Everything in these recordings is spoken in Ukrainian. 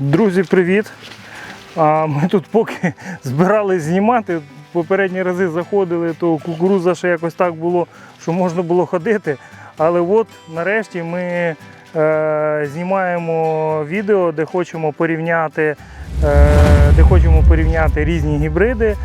Друзі, привіт! Ми тут поки збирались знімати, попередні рази заходили, то кукуруза ще якось так було, що можна було ходити. Але от нарешті ми е, знімаємо відео, де хочемо порівняти, е, де хочемо порівняти різні гібриди.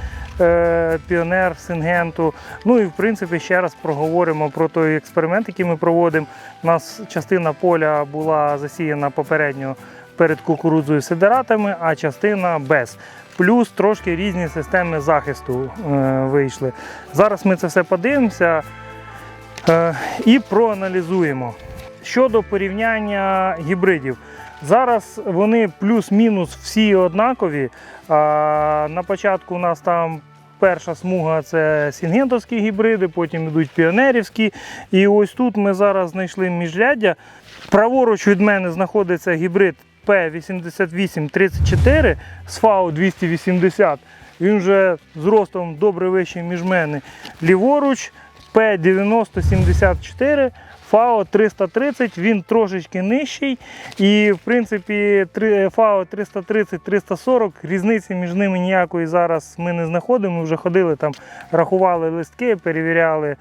е, Піонер, Сингенту. Ну і в принципі ще раз проговоримо про той експеримент, який ми проводимо. У нас частина поля була засіяна попередньо перед кукурудзою сидератами, а частина без. Плюс трошки різні системи захисту е, вийшли. Зараз ми це все подивимося е, і проаналізуємо. Щодо порівняння гібридів. Зараз вони плюс-мінус всі однакові. А, на початку у нас там перша смуга це сінгентовські гібриди, потім йдуть піонерівські. І ось тут ми зараз знайшли міжряддя. Праворуч від мене знаходиться гібрид P8834 з FAO 280. Він вже зростом добре вищий між мене. Ліворуч P9074 FAO 330, він трошечки нижчий. І в принципі FAO 330-340, різниці між ними ніякої зараз ми не знаходимо. Ми вже ходили там, рахували листки, перевіряли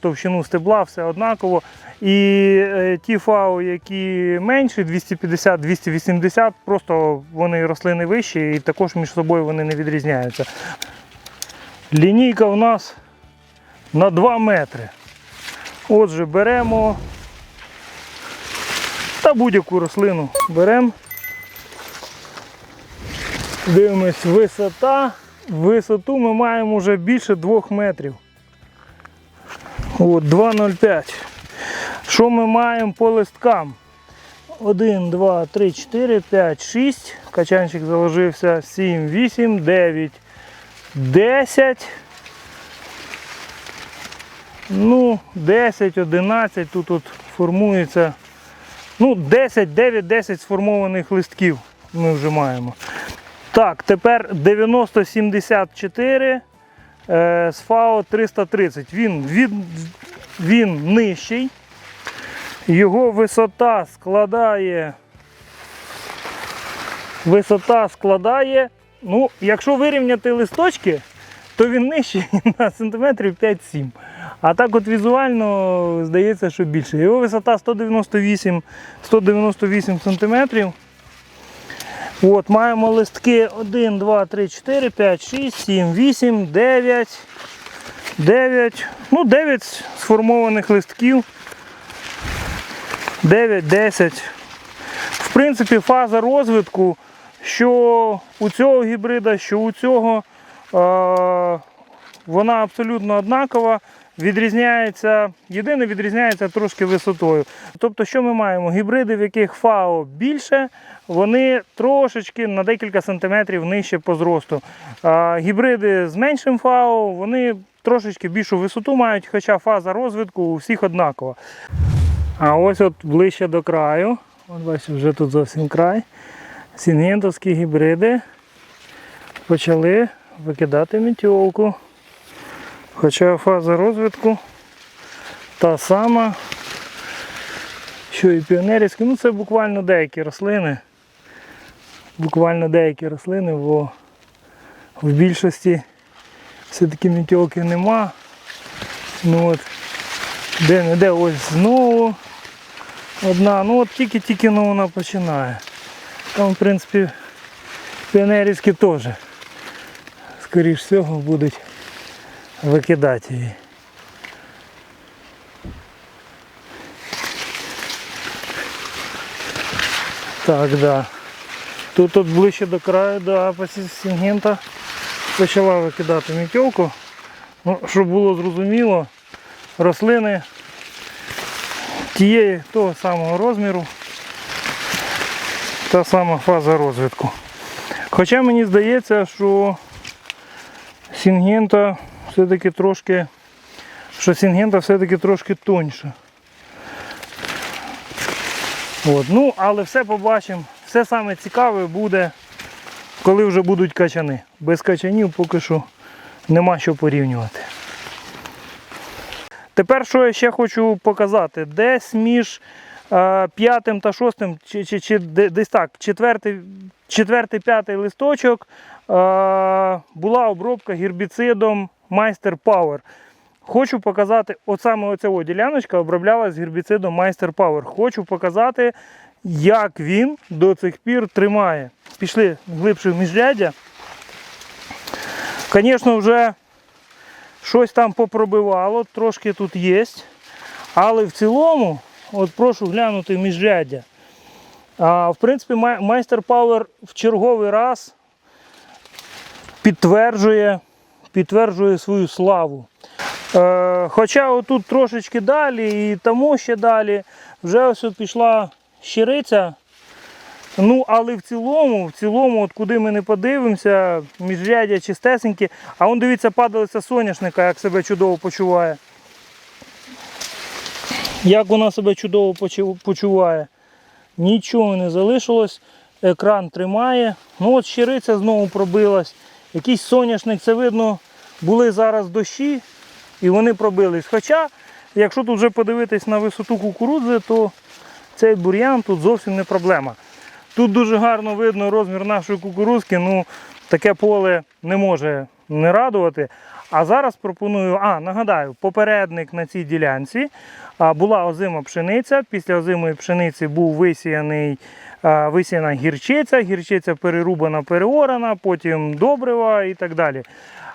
товщину стебла, все однаково. І е, ті фау, які менші, 250-280, просто вони рослини вищі і також між собою вони не відрізняються. Лінійка у нас на 2 метри. Отже, беремо та будь-яку рослину беремо. Дивимось, висота. Висоту ми маємо вже більше 2 метрів. От, 2,05. Що ми маємо по листкам? 1, 2, 3, 4, 5, 6. Качанчик заложився 7, 8, 9, 10. Ну, 10, 11. Тут от формується. Ну, 10, 9, 10 сформованих листків ми вже маємо. Так, тепер 9074 е, з ФАО 330. Він, він, він нижчий. Його висота складає. Висота складає. Ну, якщо вирівняти листочки, то він нижчий на сантиметрів 5-7. А так от візуально здається, що більше. Його висота 198, 198 сантиметрів. От, маємо листки 1, 2, 3, 4, 5, 6, 7, 8, 9, 9, ну 9 сформованих листків. 9, 10. В принципі, фаза розвитку, що у цього гібрида, що у цього, е, вона абсолютно однакова. Відрізняється, єдине відрізняється трошки висотою. Тобто, що ми маємо? Гібриди, в яких ФАО більше, вони трошечки на декілька сантиметрів нижче по зросту. А гібриди з меншим ФАО, вони трошечки більшу висоту мають, хоча фаза розвитку у всіх однакова. А ось от ближче до краю. От бачите, вже тут зовсім край. Сінгентовські гібриди почали викидати мітьолку. Хоча фаза розвитку та сама, що і піонерівські. Ну це буквально деякі рослини. Буквально деякі рослини, бо в більшості все-таки мітьолки нема. Ну от, де-не-де ось знову одна. Ну от тільки-тільки ну, вона починає. Там, в принципі, піонерівські теж, скоріш всього, будуть викидати її. Так, да. Тут от ближче до краю, до апосі сінгента почала викидати мітьолку. Ну, щоб було зрозуміло, рослини тієї того самого розміру, та сама фаза розвитку. Хоча мені здається, що сінгента все-таки трошки, що сінгента все-таки трошки тоньша. От. Ну, але все побачимо. Все саме цікаве буде, коли вже будуть качани. Без качанів поки що нема що порівнювати. Тепер що я ще хочу показати? Десь між п'ятим та шостим, чи, чи, чи десь так, четвертий, четвертий, п'ятий листочок е, була обробка гербіцидом Майстер Power. Хочу показати, от саме оця діляночка оброблялась гербіцидом Майстер Power. Хочу показати, як він до цих пір тримає. Пішли глибше в міжряддя. Звісно, вже щось там попробивало, трошки тут є. Але в цілому, от прошу глянути міжряддя. А, в принципі, майстер Power в черговий раз підтверджує, підтверджує свою славу. Е, хоча отут трошечки далі і тому ще далі вже ось от пішла щириця. Ну, але в цілому, в цілому, от куди ми не подивимося, міжрядя чистесенькі. А он дивіться, падалиця соняшника, як себе чудово почуває. Як вона себе чудово почуває. Нічого не залишилось. Екран тримає. Ну от щириця знову пробилась. Якийсь соняшник, це видно, були зараз дощі і вони пробились. Хоча, якщо тут вже подивитись на висоту кукурудзи, то цей бур'ян тут зовсім не проблема. Тут дуже гарно видно розмір нашої кукурузки, ну таке поле не може не радувати. А зараз пропоную, а нагадаю, попередник на цій ділянці була озима пшениця. Після озимої пшениці був висіяний, висіяна гірчиця, гірчиця перерубана, переорана, потім добрива і так далі.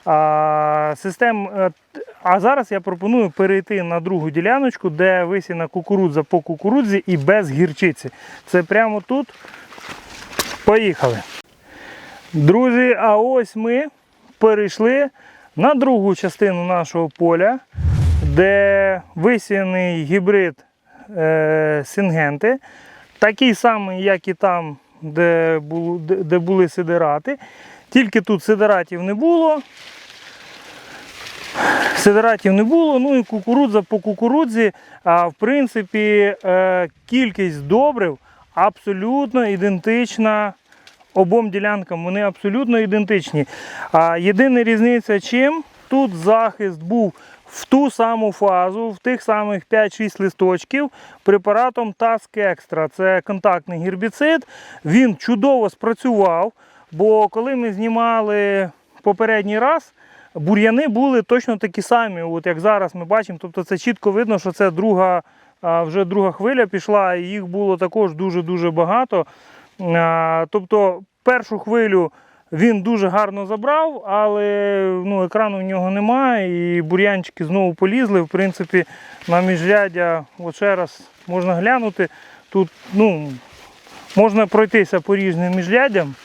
А, систем, е, а зараз я пропоную перейти на другу діляночку, де висіяна кукурудза по кукурудзі і без гірчиці. Це прямо тут. Поїхали. Друзі, а ось ми перейшли на другу частину нашого поля, де висіяний гібрид е, сингенти, такий самий, як і там, де, було, де, де були сидерати. Тільки тут сидератів не було. Сидератів не було, ну і кукурудза по кукурудзі, а в принципі, е, кількість добрив абсолютно ідентична обом ділянкам. Вони абсолютно ідентичні. А єдина різниця чим тут захист був в ту саму фазу, в тих самих 5-6 листочків препаратом Task Extra. Це контактний гербіцид. Він чудово спрацював, бо коли ми знімали попередній раз. Бур'яни були точно такі самі, от як зараз ми бачимо. Тобто це чітко видно, що це друга, вже друга хвиля пішла, і їх було також дуже-дуже багато. Тобто першу хвилю він дуже гарно забрав, але ну, екрану в нього немає, і бур'янчики знову полізли. В принципі, на міжряддя, от ще раз можна глянути. Тут ну, можна пройтися по різним міжрядям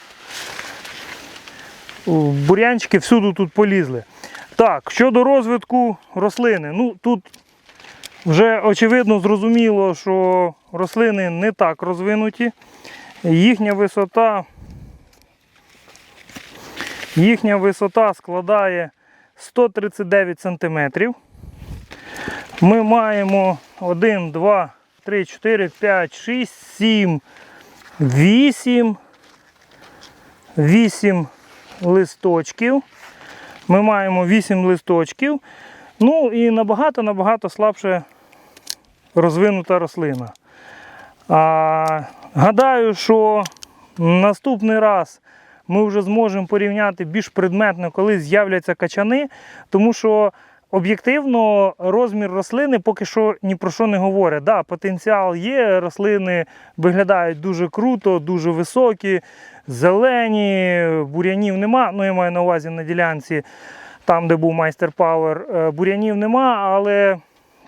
бур'янчики всюди тут полізли. Так, щодо розвитку рослини. Ну, тут вже очевидно зрозуміло, що рослини не так розвинуті. Їхня висота, їхня висота складає 139 см. Ми маємо 1, 2, 3, 4, 5, 6, 7, 8, 8 листочків. Ми маємо 8 листочків. Ну і набагато-набагато слабше розвинута рослина. А, гадаю, що наступний раз ми вже зможемо порівняти більш предметно, коли з'являться качани, тому що об'єктивно розмір рослини поки що ні про що не говорить. Да, потенціал є, рослини виглядають дуже круто, дуже високі, зелені, бур'янів нема. Ну, я маю на увазі на ділянці, там, де був майстер Пауер, е, бур'янів нема, але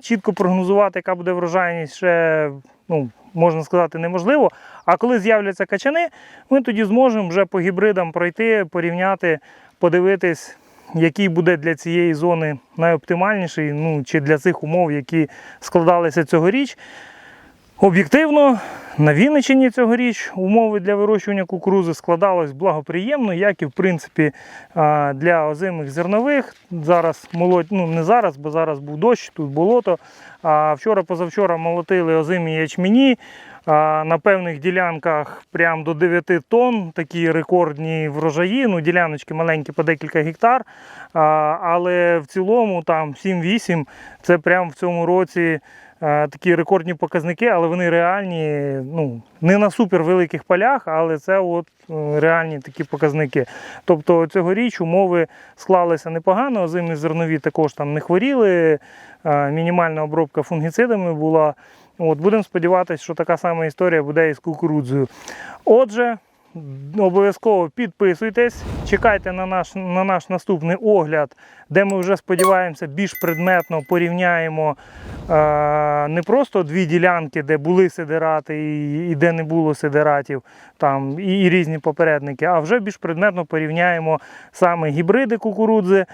чітко прогнозувати, яка буде врожайність, ще ну, можна сказати, неможливо. А коли з'являться качани, ми тоді зможемо вже по гібридам пройти, порівняти, подивитись, який буде для цієї зони найоптимальніший, ну, чи для цих умов, які складалися цьогоріч. Об'єктивно, на Вінниччині цьогоріч умови для вирощування кукурузи складались благоприємно, як і в принципі для озимих зернових. Зараз молоть, ну не зараз, бо зараз був дощ, тут болото. А вчора-позавчора молотили озимі ячмені. На певних ділянках прям до 9 тонн, такі рекордні врожаї, ну діляночки маленькі по декілька гектар. Але в цілому там 7-8 це прям в цьому році такі рекордні показники, але вони реальні, ну, не на супер великих полях, але це от е, реальні такі показники. Тобто цьогоріч умови склалися непогано, озимі зернові також там не хворіли, е, мінімальна обробка фунгіцидами була. От, будемо сподіватися, що така сама історія буде і з кукурудзою. Отже, обов'язково підписуйтесь, чекайте на наш, на наш наступний огляд, де ми вже сподіваємося більш предметно порівняємо е, не просто дві ділянки, де були сидирати і, і де не було сидиратів, там, і, і різні попередники, а вже більш предметно порівняємо саме гібриди кукурудзи.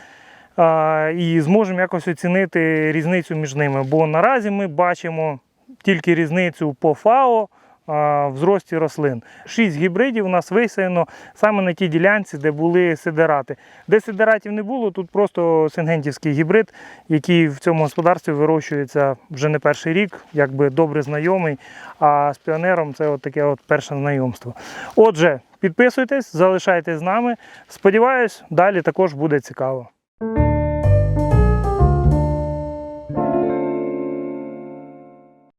е, І зможемо якось оцінити різницю між ними. Бо наразі ми бачимо тільки різницю по ФАО в зрості рослин. Шість гібридів у нас висіяно саме на тій ділянці, де були сидерати. Де сидератів не було, тут просто сингентівський гібрид, який в цьому господарстві вирощується вже не перший рік, якби добре знайомий. А з піонером це от таке от перше знайомство. Отже, підписуйтесь, залишайтесь з нами. Сподіваюсь, далі також буде цікаво.